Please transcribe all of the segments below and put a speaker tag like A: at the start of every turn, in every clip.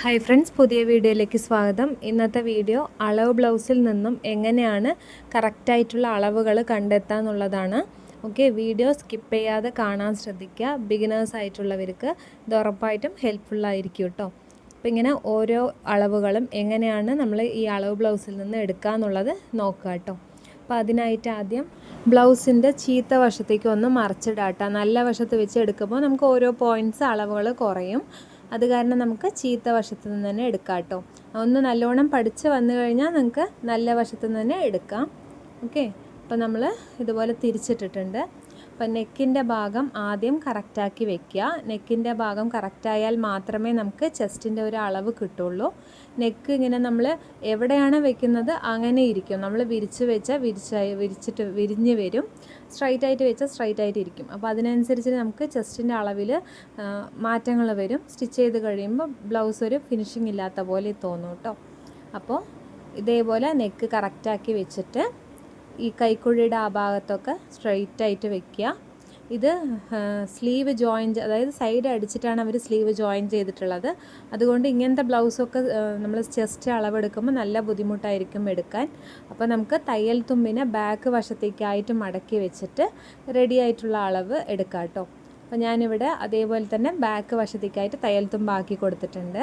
A: Hi friends പുതിയ വീഡിയോയിലേക്ക് സ്വാഗതം. ഇന്നത്തെ വീഡിയോ അളവ് ബ്ലൗസിൽ നിന്നും എങ്ങനെയാണ് കറക്റ്റായിട്ടുള്ള അളവുകൾ കണ്ടെത്തുക എന്നുള്ളതാണ്. ഓക്കെ വീഡിയോ സ്കിപ്പ് ചെയ്യാതെ കാണാൻ ശ്രദ്ധിക്കുക. ബിഗിനേഴ്സ് ആയിട്ടുള്ളവർക്ക് ഇത് ഉറപ്പായിട്ടും ഹെൽപ്ഫുള്ളായിരിക്കും കേട്ടോ അപ്പോൾ ഇങ്ങനെ ഓരോ അളവുകളും എങ്ങനെയാണ് നമ്മൾ ഈ അളവ് ബ്ലൗസിൽ നിന്ന് എടുക്കുക എന്നുള്ളത് നോക്കുക കേട്ടോ അപ്പോൾ അതിനായിട്ട് ആദ്യം ബ്ലൗസിന്റെ ചീത്ത വശത്തേക്ക് ഒന്ന് മറിച്ചിടാട്ടോ നല്ല വശത്ത് വെച്ച് എടുക്കുമ്പോൾ നമുക്ക് ഓരോ പോയിന്റ്സ് അളവുകൾ കുറയും. അത് കാരണം നമുക്ക് ചീത്ത വശത്ത് നിന്ന് തന്നെ എടുക്കാം കേട്ടോ. ഒന്ന് നല്ലോണം പഠിച്ച് വന്നു കഴിഞ്ഞാൽ നിങ്ങൾക്ക് നല്ല വശത്ത് നിന്ന് തന്നെ എടുക്കാം. ഓക്കെ അപ്പോൾ നമ്മൾ ഇതുപോലെ തിരിച്ചിട്ടിട്ടുണ്ട്. അപ്പോൾ നെക്കിന്റെ ഭാഗം ആദ്യം കറക്റ്റാക്കി വെക്കുക നെക്കിന്റെ ഭാഗം കറക്റ്റായാൽ മാത്രമേ നമുക്ക് ചെസ്റ്റിന്റെ ഒരു അളവ് കിട്ടുള്ളൂ. നെക്ക് ഇങ്ങനെ നമ്മൾ എവിടെയാണ് വെക്കുന്നത് അങ്ങനെ ഇരിക്കും. നമ്മൾ വിരിച്ച് വെച്ചാൽ വിരിച്ചായി വിരിച്ചിട്ട് വിരിഞ്ഞ് വരും. സ്ട്രൈറ്റ് ആയിട്ട് വെച്ചാൽ സ്ട്രൈറ്റ് ആയിട്ട് ഇരിക്കും. അപ്പോൾ അതിനനുസരിച്ച് നമുക്ക് ചെസ്റ്റിന്റെ അളവിൽ മാറ്റങ്ങൾ വരും. സ്റ്റിച്ച് ചെയ്ത് കഴിയുമ്പോൾ ബ്ലൗസ് ഒരു ഫിനിഷിംഗ് ഇല്ലാത്ത പോലെ തോന്നും കേട്ടോ അപ്പോൾ ഇതേപോലെ നെക്ക് കറക്റ്റാക്കി വെച്ചിട്ട് ഈ കൈക്കുഴിയുടെ ആ ഭാഗത്തൊക്കെ സ്ട്രെയിറ്റ് ആയിട്ട് വെക്കുക. ഇത് സ്ലീവ് ജോയിൻ അതായത് സൈഡ് അടിച്ചിട്ടാണ് അവർ സ്ലീവ് ജോയിൻ ചെയ്തിട്ടുള്ളത്. അതുകൊണ്ട് ഇങ്ങനത്തെ ബ്ലൗസൊക്കെ നമ്മൾ ചെസ്റ്റ് അളവെടുക്കുമ്പോൾ നല്ല ബുദ്ധിമുട്ടായിരിക്കും എടുക്കാൻ. അപ്പോൾ നമുക്ക് തയ്യൽ തുമ്പിനെ ബാക്ക് വശത്തേക്കായിട്ട് മടക്കി വെച്ചിട്ട് റെഡി ആയിട്ടുള്ള അളവ് എടുക്കാം കേട്ടോ. അപ്പോൾ ഞാനിവിടെ അതേപോലെ തന്നെ ബാക്ക് വശത്തേക്കായിട്ട് തയ്യൽ തുമ്പാക്കി കൊടുത്തിട്ടുണ്ട്.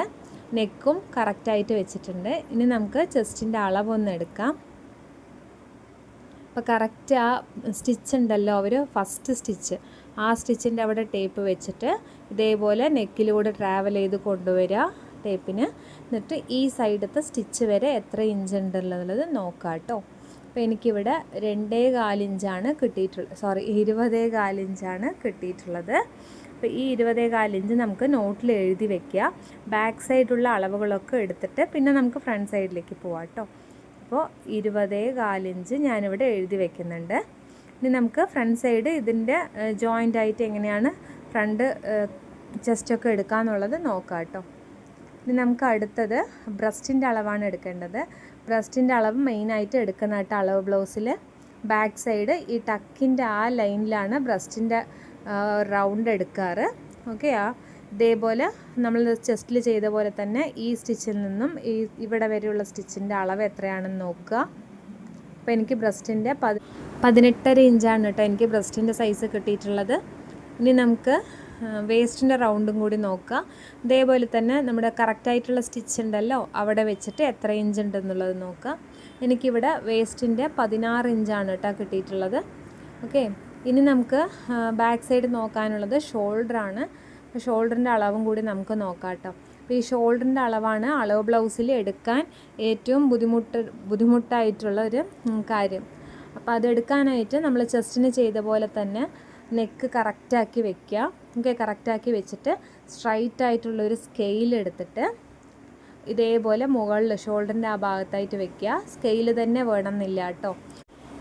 A: നെക്കും കറക്റ്റായിട്ട് വെച്ചിട്ടുണ്ട്. ഇനി നമുക്ക് ചെസ്റ്റിന്റെ അളവൊന്ന് എടുക്കാം. അപ്പോൾ കറക്റ്റ് ആ സ്റ്റിച്ച് ഉണ്ടല്ലോ അവർ ഫസ്റ്റ് സ്റ്റിച്ച് ആ സ്റ്റിച്ചിന്റെ അവിടെ ടേപ്പ് വെച്ചിട്ട് ഇതേപോലെ നെക്കിലൂടെ ട്രാവൽ ചെയ്ത് കൊണ്ടുവരിക ടേപ്പിന് എന്നിട്ട് ഈ സൈഡത്തെ സ്റ്റിച്ച് വരെ എത്ര ഇഞ്ച് ഉണ്ടെന്നുള്ളത് നോക്കാം കേട്ടോ അപ്പോൾ എനിക്കിവിടെ രണ്ടേ കാലിഞ്ചാണ് കിട്ടിയിട്ടുള്ളത് സോറി ഇരുപതേ കാലിഞ്ചാണ് കിട്ടിയിട്ടുള്ളത്. അപ്പോൾ ഈ ഇരുപതേ കാലിഞ്ച് നമുക്ക് നോട്ടിൽ എഴുതി വെക്കുക ബാക്ക് സൈഡുള്ള അളവുകളൊക്കെ എടുത്തിട്ട് പിന്നെ നമുക്ക് ഫ്രണ്ട് സൈഡിലേക്ക് പോവാം കേട്ടോ അപ്പോൾ ഇരുപതേ കാലിഞ്ച് ഞാനിവിടെ എഴുതി വെക്കുന്നുണ്ട്. ഇനി നമുക്ക് ഫ്രണ്ട് സൈഡ് ഇതിന്റെ ജോയിന്റ് ആയിട്ട് എങ്ങനെയാണ് ഫ്രണ്ട് ചെസ്റ്റൊക്കെ എടുക്കാമെന്നുള്ളത് നോക്കാം കേട്ടോ. ഇനി നമുക്ക് അടുത്തത് ബ്രസ്റ്റിന്റെ അളവാണ് എടുക്കേണ്ടത്. ബ്രസ്റ്റിന്റെ അളവ് മെയിനായിട്ട് എടുക്കുന്ന കേട്ടോ അളവ് ബ്ലൗസിൽ. ബാക്ക് സൈഡ് ഈ ടക്കിന്റെ ആ ലൈനിലാണ് ബ്രസ്റ്റിന്റെ റൗണ്ട് എടുക്കാറ്. ഓക്കെ ആ. ഇതേപോലെ നമ്മൾ ചെസ്റ്റിൽ ചെയ്ത പോലെ തന്നെ ഈ സ്റ്റിച്ചിൽ നിന്നും ഈ ഇവിടെ വരെയുള്ള സ്റ്റിച്ചിന്റെ അളവ് എത്രയാണെന്ന് നോക്കുക. അപ്പോൾ എനിക്ക് ബ്രസ്റ്റിന്റെ പതി പതിനെട്ടര ഇഞ്ചാണ് കേട്ടോ എനിക്ക് ബ്രസ്റ്റിന്റെ സൈസ് കിട്ടിയിട്ടുള്ളത്. ഇനി നമുക്ക് വേസ്റ്റിന്റെ റൗണ്ടും കൂടി നോക്കുക ഇതേപോലെ തന്നെ നമ്മുടെ കറക്റ്റായിട്ടുള്ള സ്റ്റിച്ച് ഉണ്ടല്ലോ അവിടെ വെച്ചിട്ട് എത്ര ഇഞ്ച് ഉണ്ടെന്നുള്ളത് നോക്കുക എനിക്കിവിടെ വേസ്റ്റിന്റെ പതിനാറ് ഇഞ്ചാണ് കേട്ടോ കിട്ടിയിട്ടുള്ളത്. ഓക്കെ. ഇനി നമുക്ക് ബാക്ക് സൈഡ് നോക്കാനുള്ളത് ഷോൾഡറാണ്. ഷോൾഡറിന്റെ അളവും കൂടി നമുക്ക് നോക്കാം കേട്ടോ അപ്പോൾ ഈ ഷോൾഡറിന്റെ അളവാണ് അളവ് ബ്ലൗസിൽ എടുക്കാൻ ഏറ്റവും ബുദ്ധിമുട്ട് ബുദ്ധിമുട്ടായിട്ടുള്ള ഒരു കാര്യം. അപ്പോൾ അതെടുക്കാനായിട്ട് നമ്മൾ ചെസ്റ്റിന് ചെയ്ത പോലെ തന്നെ നെക്ക് കറക്റ്റാക്കി വെക്കുക. ഓക്കെ കറക്റ്റാക്കി വെച്ചിട്ട് സ്ട്രൈറ്റ് ആയിട്ടുള്ള ഒരു സ്കെയിൽ എടുത്തിട്ട് ഇതേപോലെ മുകളിൽ ഷോൾഡറിന്റെ ആ ഭാഗത്തായിട്ട് വെക്കുക. സ്കെയിൽ തന്നെ വേണമെന്നില്ല കേട്ടോ.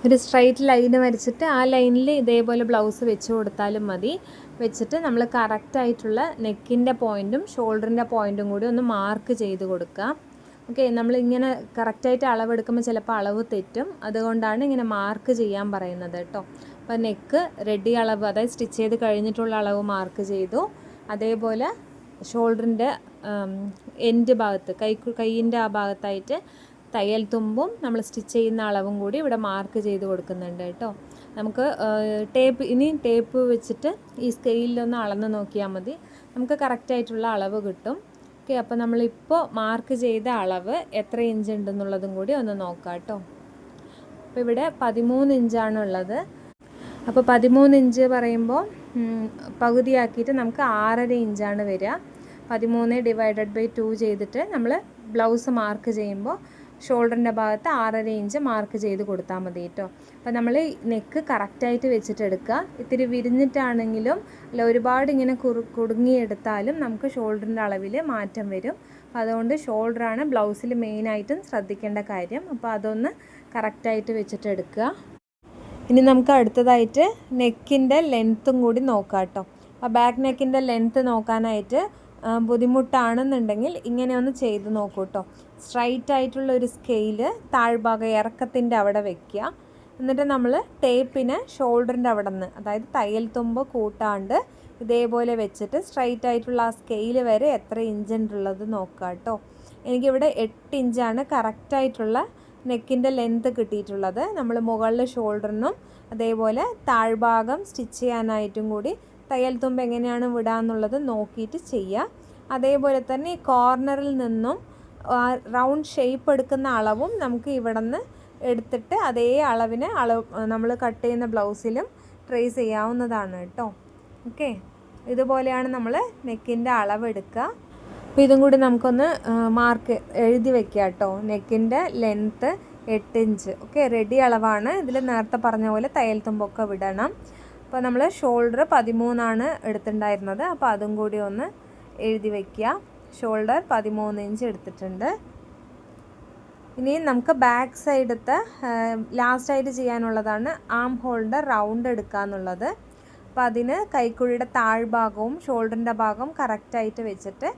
A: ഒരു സ്ട്രൈറ്റ് ലൈൻ വരച്ചിട്ട് ആ ലൈനിൽ ഇതേപോലെ ബ്ലൗസ് വെച്ച് കൊടുത്താലും മതി. വെച്ചിട്ട് നമ്മൾ കറക്റ്റായിട്ടുള്ള നെക്കിന്റെ പോയിന്റും ഷോൾഡറിന്റെ പോയിന്റും കൂടി ഒന്ന് മാർക്ക് ചെയ്ത് കൊടുക്കുക. ഓക്കെ നമ്മൾ ഇങ്ങനെ കറക്റ്റായിട്ട് അളവെടുക്കുമ്പോൾ ചിലപ്പോൾ അളവ് തെറ്റും. അതുകൊണ്ടാണ് ഇങ്ങനെ മാർക്ക് ചെയ്യാൻ പറയുന്നത് കേട്ടോ. അപ്പോൾ നെക്ക് റെഡി അളവ് അതായത് സ്റ്റിച്ച് ചെയ്ത് കഴിഞ്ഞിട്ടുള്ള അളവ് മാർക്ക് ചെയ്തു. അതേപോലെ ഷോൾഡറിന്റെ എൻഡ് ഭാഗത്ത് കൈ കൈയിന്റെ ആ ഭാഗത്തായിട്ട് തയ്യൽ തുമ്പും നമ്മൾ സ്റ്റിച്ച് ചെയ്യുന്ന അളവും കൂടി ഇവിടെ മാർക്ക് ചെയ്ത് കൊടുക്കുന്നുണ്ട് കേട്ടോ. നമുക്ക് ടേപ്പ് ഇനി ടേപ്പ് വെച്ചിട്ട് ഈ സ്കെയിലൊന്ന് അളന്ന് നോക്കിയാൽ മതി. നമുക്ക് കറക്റ്റായിട്ടുള്ള അളവ് കിട്ടും. ഓക്കെ അപ്പോൾ നമ്മളിപ്പോൾ മാർക്ക് ചെയ്ത അളവ് എത്ര ഇഞ്ച് ഉണ്ടെന്നുള്ളതും കൂടി ഒന്ന് നോക്കാം കേട്ടോ അപ്പോൾ ഇവിടെ പതിമൂന്ന് ഇഞ്ചാണ് ഉള്ളത്. അപ്പോൾ പതിമൂന്ന് ഇഞ്ച് പറയുമ്പോൾ പകുതിയാക്കിയിട്ട് നമുക്ക് ആറര ഇഞ്ചാണ് വരിക. പതിമൂന്ന് ഡിവൈഡഡ് ബൈ ടു ചെയ്തിട്ട് നമ്മൾ ബ്ലൗസ് മാർക്ക് ചെയ്യുമ്പോൾ ഷോൾഡറിന്റെ ഭാഗത്ത് ആറര ഇഞ്ച് മാർക്ക് ചെയ്ത് കൊടുത്താൽ മതി കേട്ടോ. അപ്പോൾ നമ്മൾ നെക്ക് കറക്റ്റായിട്ട് വെച്ചിട്ട് എടുക്കുക. ഇത്തിരി വിരിഞ്ഞിട്ടാണെങ്കിലും അല്ല ഒരുപാട് ഇങ്ങനെ കുറു കുടുങ്ങിയെടുത്താലും നമുക്ക് ഷോൾഡറിന്റെ അളവിൽ മാറ്റം വരും. അപ്പോൾ അതുകൊണ്ട് ഷോൾഡറാണ് ബ്ലൗസിൽ മെയിനായിട്ടും ശ്രദ്ധിക്കേണ്ട കാര്യം. അപ്പോൾ അതൊന്ന് കറക്റ്റായിട്ട് വെച്ചിട്ട് എടുക്കുക. ഇനി നമുക്ക് അടുത്തതായിട്ട് നെക്കിന്റെ ലെങ്ത്തും കൂടി നോക്കാം കേട്ടോ. അപ്പോൾ ബാക്ക് നെക്കിന്റെ ലെങ്ത്ത് നോക്കാനായിട്ട് ബുദ്ധിമുട്ടാണെന്നുണ്ടെങ്കിൽ ഇങ്ങനെ ഒന്ന് ചെയ്ത് നോക്കൂ കേട്ടോ. സ്ട്രൈറ്റ് ആയിട്ടുള്ള ഒരു സ്കെയിൽ താഴ്ഭാഗം ഇറക്കത്തിന്റെ അവിടെ വെക്കുക. എന്നിട്ട് നമ്മൾ ടേപ്പിന് ഷോൾഡറിന്റെ അവിടെ നിന്ന് അതായത് തയ്യൽ തുമ്പ് കൂട്ടാണ്ട് ഇതേപോലെ വെച്ചിട്ട് സ്ട്രൈറ്റ് ആയിട്ടുള്ള ആ സ്കെയിൽ വരെ എത്ര ഇഞ്ച് ഉള്ളത് നോക്കുക കേട്ടോ. എനിക്കിവിടെ എട്ട് ഇഞ്ചാണ് കറക്റ്റായിട്ടുള്ള നെക്കിന്റെ ലെങ്ത് കിട്ടിയിട്ടുള്ളത്. നമ്മൾ മുകളിൽ ഷോൾഡറിനും അതേപോലെ താഴ്ഭാഗം സ്റ്റിച്ച് ചെയ്യാനായിട്ടും കൂടി തയ്യൽ തുമ്പ് എങ്ങനെയാണ് വിടാന്നുള്ളത് നോക്കിയിട്ട് ചെയ്യുക. അതേപോലെ തന്നെ ഈ കോർണറിൽ നിന്നും റൗണ്ട് ഷേപ്പ് എടുക്കുന്ന അളവും നമുക്ക് ഇവിടെ നിന്ന് എടുത്തിട്ട് അതേ അളവിന് അളവ് നമ്മൾ കട്ട് ചെയ്യുന്ന ബ്ലൗസിലും ട്രേസ് ചെയ്യാവുന്നതാണ് കേട്ടോ. ഓക്കെ ഇതുപോലെയാണ് നമ്മൾ നെക്കിന്റെ അളവ് എടുക്കുക അപ്പോൾ ഇതും കൂടി നമുക്കൊന്ന് മാർക്ക് എഴുതി വെക്കുക കേട്ടോ. നെക്കിന്റെ ലെങ്ത്ത് എട്ട് ഇഞ്ച് ഓക്കെ റെഡി അളവാണ്. ഇതിൽ നേരത്തെ പറഞ്ഞ പോലെ തയ്യൽ തുമ്പൊക്കെ വിടണം. അപ്പോൾ നമ്മൾ ഷോൾഡർ പതിമൂന്നാണ് എടുത്തിട്ടുണ്ടായിരുന്നത് അപ്പോൾ അതും കൂടി ഒന്ന് എഴുതി വയ്ക്കുക ഷോൾഡർ പതിമൂന്ന് ഇഞ്ച് എടുത്തിട്ടുണ്ട്. ഇനി നമുക്ക് ബാക്ക് സൈഡത്തെ ലാസ്റ്റായിട്ട് ചെയ്യാനുള്ളതാണ് ആം ഹോളിന്റെ റൗണ്ട് എടുക്കുക എന്നുള്ളത്. അപ്പോൾ അതിന് കൈക്കുഴിയുടെ താഴ്ഭാഗവും ഷോൾഡറിന്റെ ഭാഗവും കറക്റ്റായിട്ട് വെച്ചിട്ട്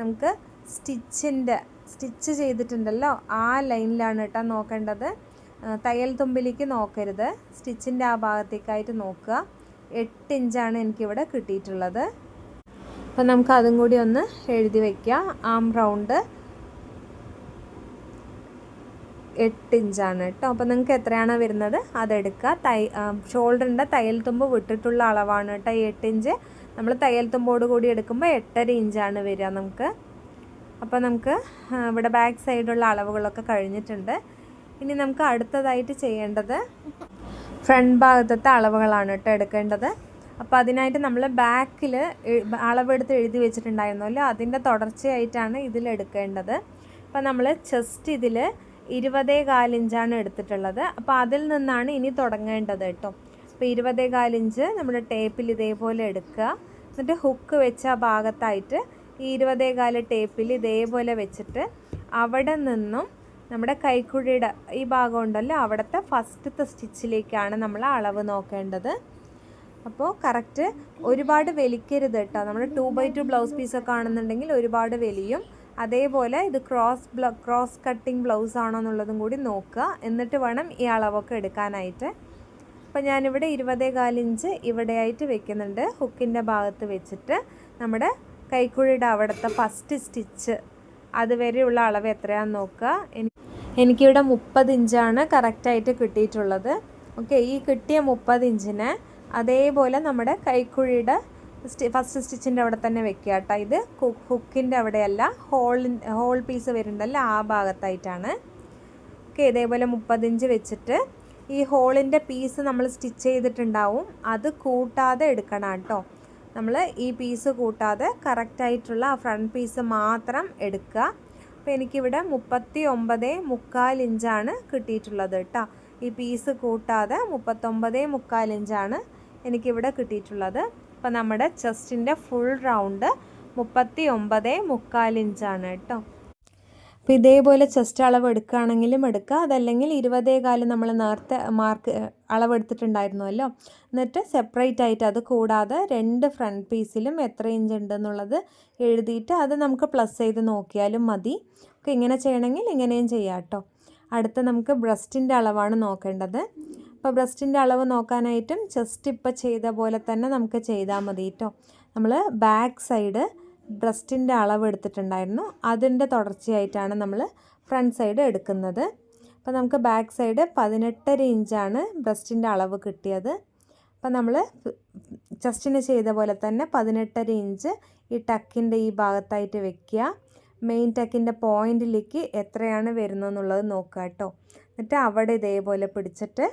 A: നമുക്ക് സ്റ്റിച്ചിന്റെ സ്റ്റിച്ച് ചെയ്തിട്ടുണ്ടല്ലോ ആ ലൈനിലാണ് കേട്ടോ നോക്കേണ്ടത്. തയ്യൽ തുമ്പിലേക്ക് നോക്കരുത്. സ്റ്റിച്ചിന്റെ ആ ഭാഗത്തേക്കായിട്ട് നോക്കുക. എട്ട് ഇഞ്ചാണ് എനിക്കിവിടെ കിട്ടിയിട്ടുള്ളത്. അപ്പം നമുക്ക് അതും കൂടി ഒന്ന് എഴുതി വയ്ക്കാം. ആം റൗണ്ട് എട്ട് ഇഞ്ചാണ് കേട്ടോ. അപ്പോൾ നിങ്ങൾക്ക് എത്രയാണോ വരുന്നത് അതെടുക്കുക. തൈ ഷോൾഡറിന്റെ തയ്യൽ തുമ്പ് വിട്ടിട്ടുള്ള അളവാണ് കേട്ടോ. ഈ എട്ട് ഇഞ്ച് നമ്മൾ തയ്യൽ തുമ്പോട് കൂടി എടുക്കുമ്പോൾ എട്ടര ഇഞ്ചാണ് വരിക നമുക്ക്. അപ്പോൾ നമുക്ക് ഇവിടെ ബാക്ക് സൈഡുള്ള അളവുകളൊക്കെ കഴിഞ്ഞിട്ടുണ്ട്. ഇനി നമുക്ക് അടുത്തതായിട്ട് ചെയ്യേണ്ടത് ഫ്രണ്ട് ഭാഗത്തെ അളവുകളാണ് കേട്ടോ എടുക്കേണ്ടത്. അപ്പോൾ അതിനായിട്ട് നമ്മൾ ബാക്കിൽ അളവെടുത്ത് എഴുതി വെച്ചിട്ടുണ്ടായിരുന്നല്ലോ അതിന്റെ തുടർച്ചയായിട്ടാണ് ഇതിലെടുക്കേണ്ടത് അപ്പോൾ നമ്മൾ ചെസ്റ്റ് ഇതിൽ ഇരുപതേ കാലിഞ്ചാണ് എടുത്തിട്ടുള്ളത്. അപ്പോൾ അതിൽ നിന്നാണ് ഇനി തുടങ്ങേണ്ടത് കേട്ടോ. അപ്പോൾ ഇരുപതേ കാലിഞ്ച് നമ്മുടെ ടേപ്പിൽ ഇതേപോലെ എടുക്കുക. എന്നിട്ട് ഹുക്ക് വെച്ച ഭാഗത്തായിട്ട് ഈ ഇരുപതേ കാൽ ടേപ്പിൽ ഇതേപോലെ വെച്ചിട്ട് അവിടെ നിന്നും നമ്മുടെ കൈക്കുഴിയുടെ ഈ ഭാഗം ഉണ്ടല്ലോ അവിടുത്തെ ഫസ്റ്റത്തെ സ്റ്റിച്ചിലേക്കാണ് നമ്മൾ അളവ് നോക്കേണ്ടത്. അപ്പോൾ കറക്റ്റ് ഒരുപാട് വലിക്കരുത് കേട്ടോ നമ്മൾ ടു ബൈ ടു ബ്ലൗസ് പീസൊക്കെ ആണെന്നുണ്ടെങ്കിൽ ഒരുപാട് വലിയും. അതേപോലെ ഇത് ക്രോസ് ബ്ല ക്രോസ് കട്ടിങ് ബ്ലൗസ് ആണോ എന്നുള്ളതും കൂടി നോക്കുക. എന്നിട്ട് വേണം ഈ അളവൊക്കെ എടുക്കാനായിട്ട്. അപ്പോൾ ഞാനിവിടെ ഇരുപതേ കാലിഞ്ച് ഇവിടെയായിട്ട് വെക്കുന്നുണ്ട്. ഹുക്കിന്റെ ഭാഗത്ത് വെച്ചിട്ട് നമ്മുടെ കൈക്കുഴിയുടെ അവിടുത്തെ ഫസ്റ്റ് സ്റ്റിച്ച് അതുവരെയുള്ള അളവ് എത്രയാണെന്ന് നോക്കുക. എനിക്കിവിടെ മുപ്പത് ഇഞ്ചാണ് കറക്റ്റായിട്ട് കിട്ടിയിട്ടുള്ളത്. ഓക്കെ ഈ കിട്ടിയ മുപ്പത് ഇഞ്ചിന് അതേപോലെ നമ്മുടെ കൈക്കുഴിയുടെ സ്റ്റി ഫസ്റ്റ് സ്റ്റിച്ചിന്റെ അവിടെ തന്നെ വെക്കുക കേട്ടോ. ഇത് ഹുക്കിന്റെ അവിടെയല്ല ഹോളിൻ ഹോൾ പീസ് വരുന്നുണ്ടല്ലോ ആ ഭാഗത്തായിട്ടാണ്. ഓക്കെ ഇതേപോലെ മുപ്പതിഞ്ച് വെച്ചിട്ട് ഈ ഹോളിന്റെ പീസ് നമ്മൾ സ്റ്റിച്ച് ചെയ്തിട്ടുണ്ടാവും. അത് കൂട്ടാതെ എടുക്കണം കേട്ടോ. നമ്മൾ ഈ പീസ് കൂട്ടാതെ കറക്റ്റായിട്ടുള്ള ആ ഫ്രണ്ട് പീസ് മാത്രം എടുക്കുക. അപ്പോൾ എനിക്കിവിടെ മുപ്പത്തി ഒമ്പത് മുക്കാൽ ഇഞ്ചാണ് കിട്ടിയിട്ടുള്ളത് കേട്ടോ. ഈ പീസ് കൂട്ടാതെ മുപ്പത്തൊമ്പത് മുക്കാൽ ഇഞ്ചാണ് എനിക്കിവിടെ കിട്ടിയിട്ടുള്ളത്. അപ്പോൾ നമ്മുടെ ചെസ്റ്റിന്റെ ഫുൾ റൗണ്ട് മുപ്പത്തി ഒമ്പത് മുക്കാൽ ഇഞ്ചാണ് കേട്ടോ. അപ്പോൾ ഇതേപോലെ ചെസ്റ്റ് അളവ് എടുക്കുകയാണെങ്കിലും എടുക്കുക. അതല്ലെങ്കിൽ ഇരുപതേ കാലം നമ്മൾ നേരത്തെ മാർക്ക് അളവെടുത്തിട്ടുണ്ടായിരുന്നല്ലോ. എന്നിട്ട് സെപ്പറേറ്റ് ആയിട്ട് അത് കൂടാതെ രണ്ട് ഫ്രണ്ട് പീസിലും എത്ര ഇഞ്ച് ഉണ്ടെന്നുള്ളത് എഴുതിയിട്ട് അത് നമുക്ക് പ്ലസ് ചെയ്ത് നോക്കിയാലും മതി. ഒക്കെ ഇങ്ങനെ ചെയ്യണമെങ്കിൽ ഇങ്ങനെയും ചെയ്യാം കേട്ടോ. അടുത്ത നമുക്ക് ബ്രസ്റ്റിന്റെ അളവാണ് നോക്കേണ്ടത്. അപ്പോൾ ബ്രസ്റ്റിന്റെ അളവ് നോക്കാനായിട്ടും ചെസ്റ്റ് ഇപ്പോൾ ചെയ്ത പോലെ തന്നെ നമുക്ക് ചെയ്താൽ മതി കേട്ടോ നമ്മൾ ബാക്ക് സൈഡ് ബ്രസ്റ്റിന്റെ അളവ് എടുത്തിട്ടുണ്ടായിരുന്നു. അതിന്റെ തുടർച്ചയായിട്ടാണ് നമ്മൾ ഫ്രണ്ട് സൈഡ് എടുക്കുന്നത്. അപ്പോൾ നമുക്ക് ബാക്ക് സൈഡ് പതിനെട്ടര ഇഞ്ചാണ് ബ്രസ്റ്റിന്റെ അളവ് കിട്ടിയത്. അപ്പോൾ നമ്മൾ ചെസ്റ്റിന് ചെയ്ത പോലെ തന്നെ പതിനെട്ടര ഇഞ്ച് ഈ ടക്കിന്റെ ഈ ഭാഗത്തായിട്ട് വെക്കുക. മെയിൻ ടക്കിന്റെ പോയിന്റിലേക്ക് എത്രയാണ് വരുന്നതെന്നുള്ളത് നോക്കുക കേട്ടോ എന്നിട്ട് അവിടെ ഇതേപോലെ പിടിച്ചിട്ട്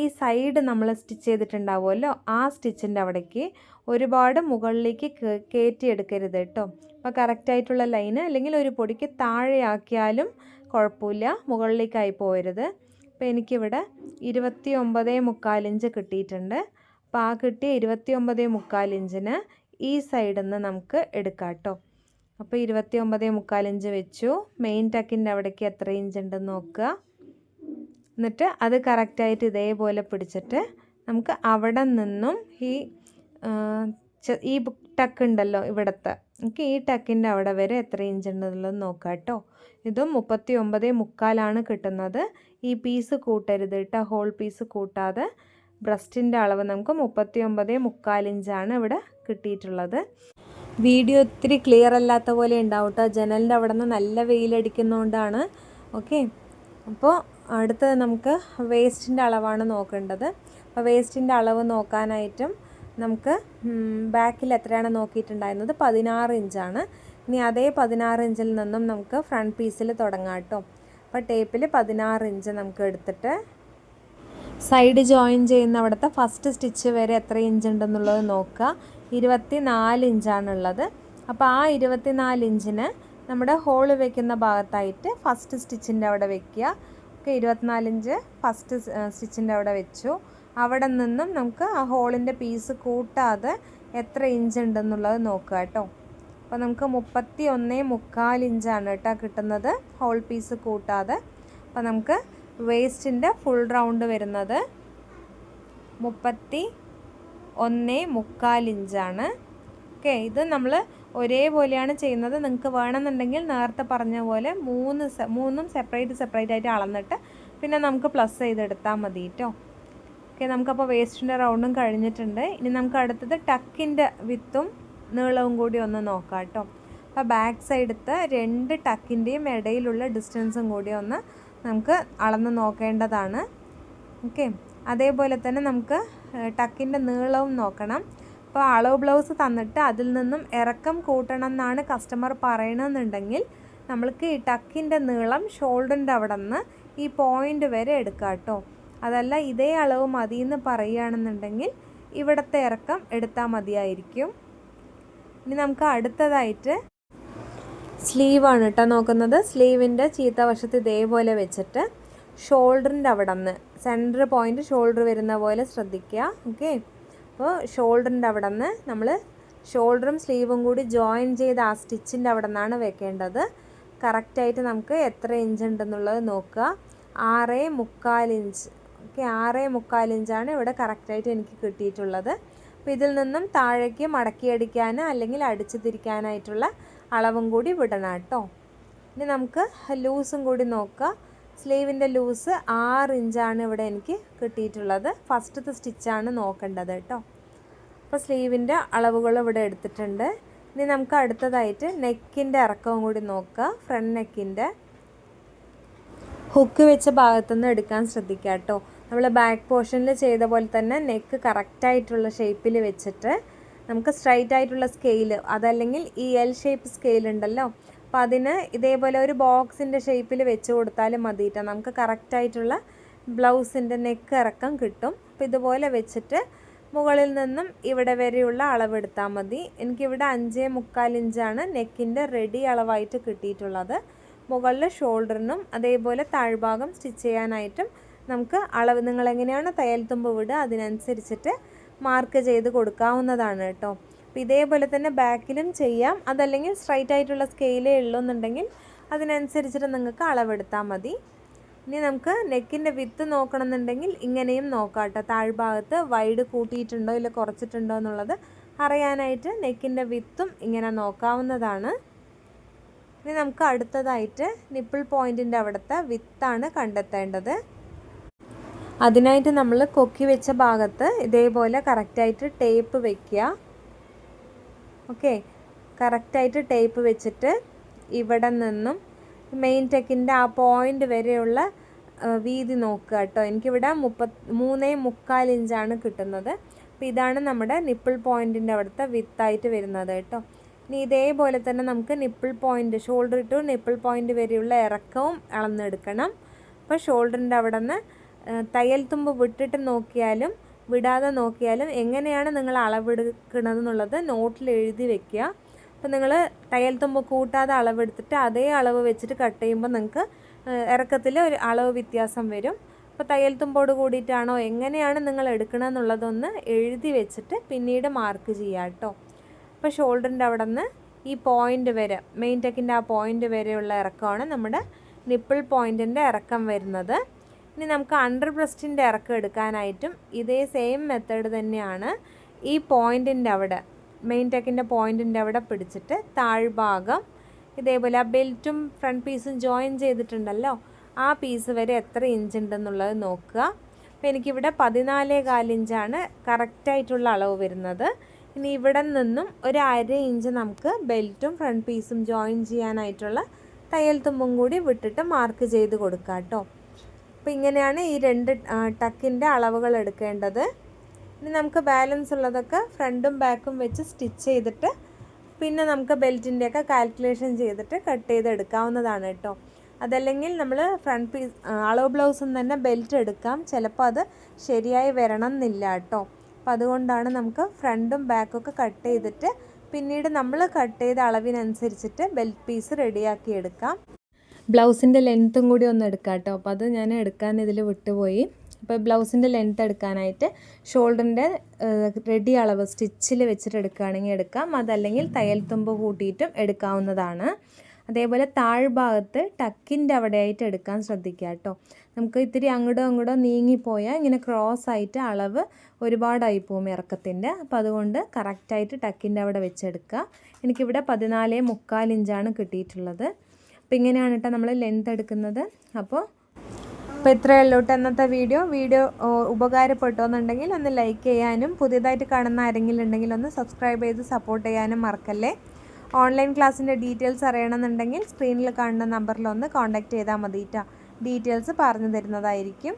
A: ഈ സൈഡ് നമ്മൾ സ്റ്റിച്ച് ചെയ്തിട്ടുണ്ടാവുമല്ലോ ആ സ്റ്റിച്ചിന്റെ അവിടേക്ക് ഒരുപാട് മുകളിലേക്ക് കയറ്റിയെടുക്കരുത് കേട്ടോ. അപ്പോൾ കറക്റ്റായിട്ടുള്ള ലൈന് അല്ലെങ്കിൽ ഒരു പൊടിക്ക് താഴെയാക്കിയാലും കുഴപ്പമില്ല മുകളിലേക്കായി പോകരുത്. അപ്പോൾ എനിക്കിവിടെ ഇരുപത്തി ഒമ്പത് മുക്കാലിഞ്ച് കിട്ടിയിട്ടുണ്ട്. അപ്പോൾ ആ കിട്ടിയ ഇരുപത്തി ഒമ്പത് മുക്കാലിഞ്ചിന് ഈ സൈഡിൽ നിന്ന് നമുക്ക് എടുക്കാം കേട്ടോ. അപ്പോൾ ഇരുപത്തി ഒമ്പത് മുക്കാലിഞ്ച് വെച്ചു. മെയിൻ ടക്കിന്റെ അവിടേക്ക് എത്ര ഇഞ്ച് ഉണ്ടെന്ന് നോക്കുക. എന്നിട്ട് അത് കറക്റ്റായിട്ട് ഇതേപോലെ പിടിച്ചിട്ട് നമുക്ക് അവിടെ നിന്നും ഈ ഈ ടക്ക് ഉണ്ടല്ലോ ഇവിടുത്തെ. നമുക്ക് ഈ ടക്കിന്റെ അവിടെ വരെ എത്ര ഇഞ്ച് ഉണ്ടെന്നുള്ളത് നോക്കാം കേട്ടോ ഇതും മുപ്പത്തി ഒമ്പത് മുക്കാലാണ് കിട്ടുന്നത്. ഈ പീസ് കൂട്ടരുത് കേട്ടോ ഹോൾ പീസ് കൂട്ടാതെ ബ്രസ്റ്റിന്റെ അളവ് നമുക്ക് മുപ്പത്തി ഒമ്പത് മുക്കാലിഞ്ചാണ് ഇവിടെ കിട്ടിയിട്ടുള്ളത്. വീഡിയോ ഒത്തിരി ക്ലിയർ അല്ലാത്ത പോലെ ഉണ്ടാവും കേട്ടോ ജനലിന്റെ അവിടെ നിന്ന് നല്ല വെയിലടിക്കുന്നതുകൊണ്ടാണ് ഓക്കെ? അപ്പോൾ അടുത്തത് നമുക്ക് വേസ്റ്റിന്റെ അളവാണ് നോക്കേണ്ടത്. അപ്പോൾ വേസ്റ്റിന്റെ അളവ് നോക്കാനായിട്ടും നമുക്ക് ബാക്കിൽ എത്രയാണ് നോക്കിയിട്ടുണ്ടായിരുന്നത്? പതിനാറ് ഇഞ്ചാണ്. ഇനി അതേ പതിനാറ് ഇഞ്ചിൽ നിന്നും നമുക്ക് ഫ്രണ്ട് പീസിൽ തുടങ്ങാം കേട്ടോ. അപ്പോൾ ടേപ്പിൽ പതിനാറ് ഇഞ്ച് നമുക്ക് എടുത്തിട്ട് സൈഡ് ജോയിൻ ചെയ്യുന്ന അവിടുത്തെ ഫസ്റ്റ് സ്റ്റിച്ച് വരെ എത്ര ഇഞ്ച് ഉണ്ടെന്നുള്ളത് നോക്കുക. ഇരുപത്തി നാല് ഇഞ്ചാണുള്ളത്. അപ്പോൾ ആ ഇരുപത്തി നാല് ഇഞ്ചിന് നമ്മുടെ ഹോൾ വെക്കുന്ന ഭാഗത്തായിട്ട് ഫസ്റ്റ് സ്റ്റിച്ചിന്റെ അവിടെ വെക്കുക. ഓക്കെ ഇരുപത്തിനാലിഞ്ച് ഫസ്റ്റ് സ്റ്റിച്ചിന്റെ അവിടെ വെച്ചു. അവിടെ നിന്നും നമുക്ക് ആ ഹോളിന്റെ പീസ് കൂട്ടാതെ എത്ര ഇഞ്ച് ഉണ്ടെന്നുള്ളത് നോക്കുക കേട്ടോ. അപ്പോൾ നമുക്ക് മുപ്പത്തി ഒന്ന് മുക്കാൽ ഇഞ്ചാണ് കേട്ടോ കിട്ടുന്നത് ഹോൾ പീസ് കൂട്ടാതെ. അപ്പോൾ നമുക്ക് വേസ്റ്റിന്റെ ഫുൾ റൗണ്ട് വരുന്നത് മുപ്പത്തി ഒന്ന് മുക്കാൽ ഇഞ്ചാണ്. ഓക്കെ ഇത് നമ്മൾ ഒരേപോലെയാണ് ചെയ്യുന്നത്. നിങ്ങൾക്ക് വേണമെന്നുണ്ടെങ്കിൽ നേരത്തെ പറഞ്ഞ പോലെ മൂന്ന് മൂന്നും സെപ്പറേറ്റ് സെപ്പറേറ്റ് ആയിട്ട് അളന്നിട്ട് പിന്നെ നമുക്ക് പ്ലസ് ചെയ്തെടുത്താൽ മതി കേട്ടോ ഓക്കെ നമുക്കപ്പോൾ വേസ്റ്റിന്റെ റൗണ്ടും കഴിഞ്ഞിട്ടുണ്ട്. ഇനി നമുക്ക് അടുത്തത് ടക്കിന്റെ വിത്തും നീളവും കൂടി ഒന്ന് നോക്കാം കേട്ടോ അപ്പോൾ ബാക്ക് സൈഡത്തെ രണ്ട് ടക്കിന്റെയും ഇടയിലുള്ള ഡിസ്റ്റൻസും കൂടി ഒന്ന് നമുക്ക് അളന്ന് നോക്കേണ്ടതാണ്. ഓക്കെ അതേപോലെ തന്നെ നമുക്ക് ടക്കിന്റെ നീളവും നോക്കണം. അപ്പോൾ അളവ് ബ്ലൗസ് തന്നിട്ട് അതിൽ നിന്നും ഇറക്കം കൂട്ടണം എന്നാണ് കസ്റ്റമർ പറയണമെന്നുണ്ടെങ്കിൽ നമ്മൾക്ക് ഈ ടക്കിന്റെ നീളം ഷോൾഡറിന്റെ അവിടെ നിന്ന് ഈ പോയിന്റ് വരെ എടുക്കാം കേട്ടോ. അതല്ല ഇതേ അളവ് മതി എന്ന് പറയുകയാണെന്നുണ്ടെങ്കിൽ ഇവിടുത്തെ ഇറക്കം എടുത്താൽ മതിയായിരിക്കും. ഇനി നമുക്ക് അടുത്തതായിട്ട് സ്ലീവാണ് കേട്ടോ നോക്കുന്നത്. സ്ലീവിന്റെ ചീത്ത വശത്ത് ഇതേപോലെ വെച്ചിട്ട് ഷോൾഡറിന്റെ അവിടെ നിന്ന് സെന്റർ പോയിന്റ് ഷോൾഡർ വരുന്ന പോലെ ശ്രദ്ധിക്കുക. ഓക്കെ അപ്പോൾ ഷോൾഡറിന്റെ അവിടെ നിന്ന് നമ്മൾ ഷോൾഡറും സ്ലീവും കൂടി ജോയിൻ ചെയ്ത് ആ സ്റ്റിച്ചിന്റെ അവിടെ നിന്നാണ് വെക്കേണ്ടത് കറക്റ്റായിട്ട് നമുക്ക് എത്ര ഇഞ്ച് ഉണ്ടെന്നുള്ളത് നോക്കുക. ആറ് മുക്കാൽ ഇഞ്ച് ഓക്കെ ആറ് മുക്കാൽ ഇഞ്ചാണ് ഇവിടെ കറക്റ്റായിട്ട് എനിക്ക് കിട്ടിയിട്ടുള്ളത്. അപ്പോൾ ഇതിൽ നിന്നും താഴേക്ക് മടക്കിയടിക്കാൻ അല്ലെങ്കിൽ അടിച്ചു തിരിക്കാനായിട്ടുള്ള അളവും കൂടി വിടണം കേട്ടോ. ഇനി നമുക്ക് ലൂസും കൂടി നോക്കുക. സ്ലീവിന്റെ ലൂസ് ആറ് ഇഞ്ചാണ് ഇവിടെ എനിക്ക് കിട്ടിയിട്ടുള്ളത്. ഫസ്റ്റത്തെ സ്റ്റിച്ചാണ് നോക്കേണ്ടത് കേട്ടോ. അപ്പോൾ സ്ലീവിന്റെ അളവുകൾ ഇവിടെ എടുത്തിട്ടുണ്ട്. ഇനി നമുക്ക് അടുത്തതായിട്ട് നെക്കിന്റെ ഇറക്കവും കൂടി നോക്കുക. ഫ്രണ്ട് നെക്കിന്റെ ഹുക്ക് വെച്ച ഭാഗത്തുനിന്ന് എടുക്കാൻ ശ്രദ്ധിക്കുക കേട്ടോ. നമ്മൾ ബാക്ക് പോർഷനിൽ ചെയ്ത പോലെ തന്നെ നെക്ക് കറക്റ്റായിട്ടുള്ള ഷേപ്പിൽ വെച്ചിട്ട് നമുക്ക് സ്ട്രൈറ്റ് ആയിട്ടുള്ള സ്കെയിൽ അതല്ലെങ്കിൽ ഈ എൽ ഷേപ്പ് സ്കെയിൽ ഉണ്ടല്ലോ അപ്പം അതിന് ഇതേപോലെ ഒരു ബോക്സിന്റെ ഷേപ്പിൽ വെച്ച് കൊടുത്താലും മതിയിട്ട് നമുക്ക് കറക്റ്റായിട്ടുള്ള ബ്ലൗസിന്റെ നെക്ക് ഇറക്കം കിട്ടും. അപ്പോൾ ഇതുപോലെ വെച്ചിട്ട് മുകളിൽ നിന്നും ഇവിടെ വരെയുള്ള അളവെടുത്താൽ മതി. എനിക്കിവിടെ അഞ്ചേ മുക്കാൽ ഇഞ്ചാണ് നെക്കിന്റെ റെഡി അളവായിട്ട് കിട്ടിയിട്ടുള്ളത്. മുകളിൽ ഷോൾഡറിനും അതേപോലെ താഴ്ഭാഗം സ്റ്റിച്ച് ചെയ്യാനായിട്ടും നമുക്ക് അളവ് നിങ്ങളെങ്ങനെയാണ് തയ്യൽത്തുമ്പ് തയ്യൽ തുമ്പ് വിടുക അതിനനുസരിച്ചിട്ട് മാർക്ക് ചെയ്ത് കൊടുക്കാവുന്നതാണ് കേട്ടോ ഇതേപോലെ തന്നെ ബാക്കിലും ചെയ്യാം. അതല്ലെങ്കിൽ സ്ട്രൈറ്റ് ആയിട്ടുള്ള സ്കെയിലേ ഉള്ളൂ എന്നുണ്ടെങ്കിൽ അതിനനുസരിച്ചിട്ട് നിങ്ങൾക്ക് അളവെടുത്താൽ മതി. ഇനി നമുക്ക് നെക്കിന്റെ വിത്ത് നോക്കണമെന്നുണ്ടെങ്കിൽ ഇങ്ങനെയും നോക്കാം കേട്ടോ. താഴ്ഭാഗത്ത് വൈഡ് കൂട്ടിയിട്ടുണ്ടോ ഇല്ല കുറച്ചിട്ടുണ്ടോ എന്നുള്ളത് അറിയാനായിട്ട് നെക്കിന്റെ വിത്തും ഇങ്ങനെ നോക്കാവുന്നതാണ്. ഇനി നമുക്ക് അടുത്തതായിട്ട് നിപ്പിൾ പോയിന്റിന്റെ അവിടുത്തെ വിത്താണ് കണ്ടെത്തേണ്ടത്. അതിനായിട്ട് നമ്മൾ കൊക്കി വെച്ച ഭാഗത്ത് ഇതേപോലെ കറക്റ്റായിട്ട് ടേപ്പ് വെക്കുക. ഓക്കെ. കറക്റ്റായിട്ട് ടേപ്പ് വെച്ചിട്ട് ഇവിടെ നിന്നും മെയിൻ ടെക്കിന്റെ ആ പോയിന്റ് വരെയുള്ള വീതി നോക്കുക കേട്ടോ. എനിക്കിവിടെ മുപ്പത് മൂന്നേ മുക്കാൽ ഇഞ്ചാണ് കിട്ടുന്നത്. അപ്പോൾ ഇതാണ് നമ്മുടെ നിപ്പിൾ പോയിന്റിന്റെ അവിടുത്തെ വിത്തായിട്ട് വരുന്നത് കേട്ടോ. ഇനി ഇതേപോലെ തന്നെ നമുക്ക് nipple point shoulder to nipple point വരെയുള്ള ഇറക്കവും അളന്നെടുക്കണം. അപ്പോൾ ഷോൾഡറിന്റെ അവിടെ നിന്ന് തയ്യൽ തുമ്പ് വിട്ടിട്ട് നോക്കിയാലും വിടാതെ നോക്കിയാലും എങ്ങനെയാണ് നിങ്ങൾ അളവെടുക്കണതെന്നുള്ളത് നോട്ടിൽ എഴുതി വെക്കുക. അപ്പോൾ നിങ്ങൾ തയ്യൽ തുമ്പ് കൂട്ടാതെ അളവെടുത്തിട്ട് അതേ അളവ് വെച്ചിട്ട് കട്ട് ചെയ്യുമ്പോൾ നിങ്ങൾക്ക് ഇറക്കത്തിൽ ഒരു അളവ് വ്യത്യാസം വരും. അപ്പോൾ തയ്യൽ തുമ്പോട് കൂടിയിട്ടാണോ എങ്ങനെയാണ് നിങ്ങൾ എടുക്കണമെന്നുള്ളതൊന്ന് എഴുതി വെച്ചിട്ട് പിന്നീട് മാർക്ക് ചെയ്യുക കേട്ടോ അപ്പോൾ ഷോൾഡറിന്റെ അവിടെ നിന്ന് ഈ പോയിന്റ് വരെ മെയിൻ ടെക്കിന്റെ ആ പോയിന്റ് വരെയുള്ള ഇറക്കമാണ് നമ്മുടെ നിപ്പിൾ പോയിന്റിന്റെ ഇറക്കം വരുന്നത്. ഇനി നമുക്ക് അണ്ടർ ബ്രസ്റ്റിന്റെ ഇറക്കം എടുക്കാനായിട്ടും ഇതേ സെയിം മെത്തേഡ് തന്നെയാണ് ഈ പോയിന്റിന്റെ അവിടെ മെയിൻ ടെക്കിന്റെ പോയിന്റിന്റെ അവിടെ പിടിച്ചിട്ട് താഴ്ഭാഗം ഇതേപോലെ ആ ബെൽറ്റും ഫ്രണ്ട് പീസും ജോയിൻ ചെയ്തിട്ടുണ്ടല്ലോ ആ പീസ് വരെ എത്ര ഇഞ്ച് ഉണ്ടെന്നുള്ളത് നോക്കുക. അപ്പോൾ എനിക്കിവിടെ പതിനാലേ കാലിഞ്ചാണ് കറക്റ്റായിട്ടുള്ള അളവ് വരുന്നത്. ഇനി ഇവിടെ നിന്നും ഒരു അര ഇഞ്ച് നമുക്ക് ബെൽറ്റും ഫ്രണ്ട് പീസും ജോയിൻ ചെയ്യാനായിട്ടുള്ള തയ്യൽ തുമ്പും കൂടി വിട്ടിട്ട് മാർക്ക് ചെയ്ത് കൊടുക്കാം കേട്ടോ അപ്പോൾ ഇങ്ങനെയാണ് ഈ രണ്ട് ടക്കിന്റെ അളവുകൾ എടുക്കേണ്ടത്. ഇനി നമുക്ക് ബാലൻസ് ഉള്ളതൊക്കെ ഫ്രണ്ടും ബാക്കും വെച്ച് സ്റ്റിച്ച് ചെയ്തിട്ട് പിന്നെ നമുക്ക് ബെൽറ്റിന്റെയൊക്കെ കാൽക്കുലേഷൻ ചെയ്തിട്ട് കട്ട് ചെയ്ത് എടുക്കാവുന്നതാണ് കേട്ടോ. അതല്ലെങ്കിൽ നമ്മൾ ഫ്രണ്ട് പീസ് അളവ് ബ്ലൗസും തന്നെ ബെൽറ്റ് എടുക്കാം. ചിലപ്പോൾ അത് ശരിയായി വരണം എന്നില്ല കേട്ടോ. അപ്പോൾ അതുകൊണ്ടാണ് നമുക്ക് ഫ്രണ്ടും ബാക്കൊക്കെ കട്ട് ചെയ്തിട്ട് പിന്നീട് നമ്മൾ കട്ട് ചെയ്ത അളവിനനുസരിച്ചിട്ട് ബെൽറ്റ് പീസ് റെഡിയാക്കി എടുക്കാം. ബ്ലൗസിന്റെ ലെങ്ത്തും കൂടി ഒന്ന് എടുക്കാം കേട്ടോ. അപ്പോൾ അത് ഞാൻ എടുക്കാൻ ഇതിൽ വിട്ടുപോയി. അപ്പോൾ ബ്ലൗസിന്റെ ലെങ്ത്ത് എടുക്കാനായിട്ട് ഷോൾഡറിന്റെ റെഡി അളവ് സ്റ്റിച്ചിൽ വെച്ചിട്ട് എടുക്കുകയാണെങ്കിൽ എടുക്കാം. അതല്ലെങ്കിൽ തയ്യൽ തുമ്പ് കൂട്ടിയിട്ടും എടുക്കാവുന്നതാണ്. അതേപോലെ താഴ്ഭാഗത്ത് ടക്കിന്റെ അവിടെയായിട്ട് എടുക്കാൻ ശ്രദ്ധിക്കുക കേട്ടോ. നമുക്ക് ഇത്തിരി അങ്ങോട്ടോ അങ്ങോട്ടോ നീങ്ങിപ്പോയാൽ ഇങ്ങനെ ക്രോസ് ആയിട്ട് അളവ് ഒരുപാടായി പോകും ഇറക്കത്തിന്റെ. അപ്പോൾ അതുകൊണ്ട് കറക്റ്റായിട്ട് ടക്കിന്റെ അവിടെ വെച്ചെടുക്കുക. എനിക്കിവിടെ പതിനാല് മുക്കാൽ ഇഞ്ചാണ് കിട്ടിയിട്ടുള്ളത്. അപ്പോൾ ഇങ്ങനെയാണ് കേട്ടോ നമ്മൾ ലെങ്ത് എടുക്കുന്നത്. അപ്പോൾ അപ്പോൾ ഇത്രയേ ഉള്ളൂ കേട്ടോ ഇന്നത്തെ വീഡിയോ വീഡിയോ ഉപകാരപ്പെട്ടു എന്നുണ്ടെങ്കിൽ ഒന്ന് ലൈക്ക് ചെയ്യാനും പുതിയതായിട്ട് കാണുന്ന ആരെങ്കിലും ഉണ്ടെങ്കിൽ ഒന്ന് സബ്സ്ക്രൈബ് ചെയ്ത് സപ്പോർട്ട് ചെയ്യാനും മറക്കല്ലേ. ഓൺലൈൻ ക്ലാസ്സിന്റെ ഡീറ്റെയിൽസ് അറിയണമെന്നുണ്ടെങ്കിൽ സ്ക്രീനിൽ കാണുന്ന നമ്പറിൽ ഒന്ന് കോൺടാക്റ്റ് ചെയ്താൽ മതി ഡീറ്റെയിൽസ് പറഞ്ഞു തരുന്നതായിരിക്കും.